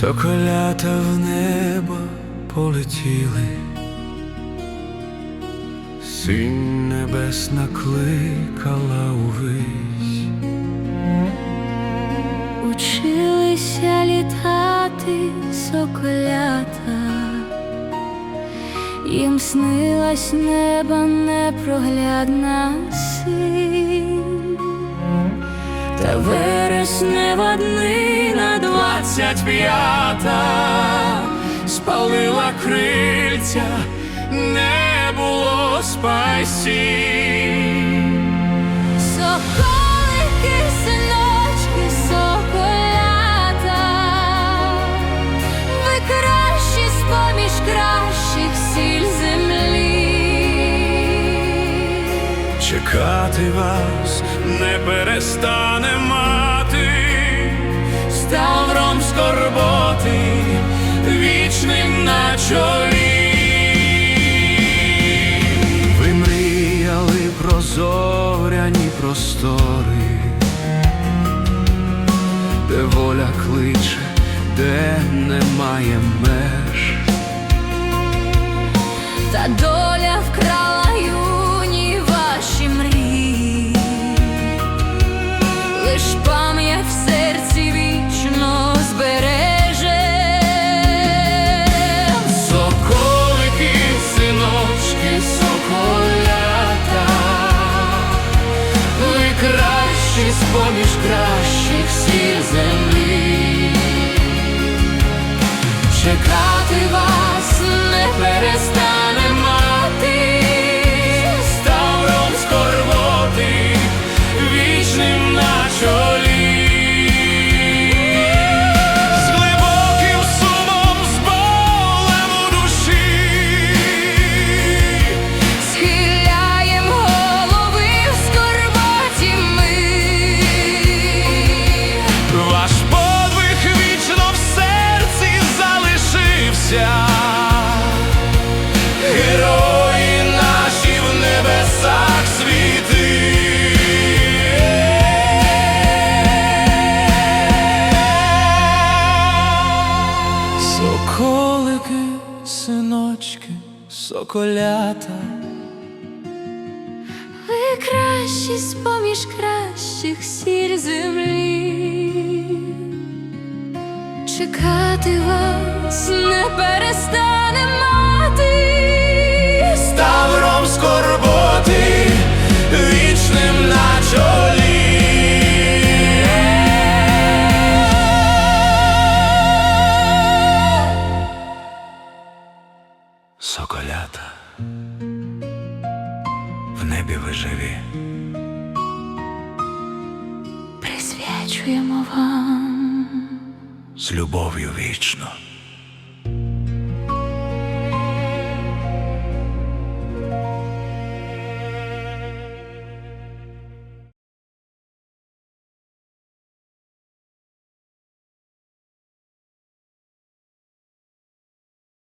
Соколята в небо полетіли, Синь небесна кликала увись. Училися літати соколята, їм снилась неба непроглядна синь. Та вереснева днина Двадцять п'ята спалила крильця, не було спасінь. Чекати вас не перестане мати, ставром скорботи вічним на чолі. Ви мріяли про зоряні простори, де воля кличе, де немає меж. Кращі з-поміж кращих сіл землі. Чекати залишився. Герої наші в небесах світи. Соколики, синочки, соколята. Ви кращі з-поміж кращих сіль землі. Чекати вас не перестане мати. Ставром скорботи вічним на чолі. Соколята в небі ви живі. Присвячуємо вам. з любов'ю вічно.